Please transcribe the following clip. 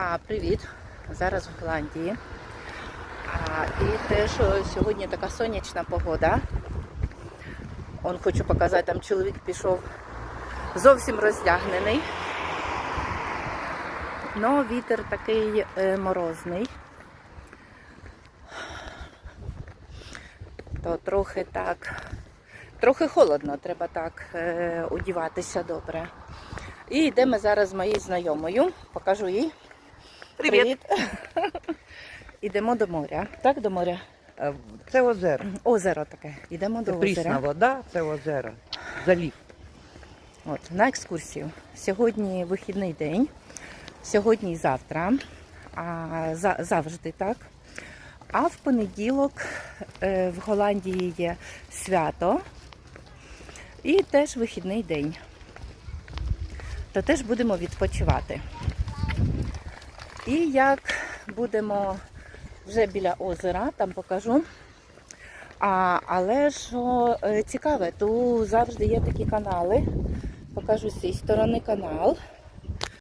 А, привіт! Зараз в Голландії. А, і те, що сьогодні така сонячна погода. Он хочу показати, там чоловік пішов зовсім роздягнений. Но вітер такий е, морозний. То трохи так, трохи холодно, треба так е, одіватися добре. І йдемо зараз з моєю знайомою, покажу їй. Привіт. Ідемо до моря. Так, до моря. Е, Це озеро. Озеро таке. Йдемо до прісна озера. вода, це озеро. Залів. От, на екскурсію. Сьогодні вихідний день. Сьогодні і завтра. А, за, завжди так. А в понеділок е, в Голландії є свято і теж вихідний день. То теж будемо відпочивати. І як будемо вже біля озера, там покажу. А, але що е, цікаве, тут завжди є такі канали. Покажу з цієї сторони канал.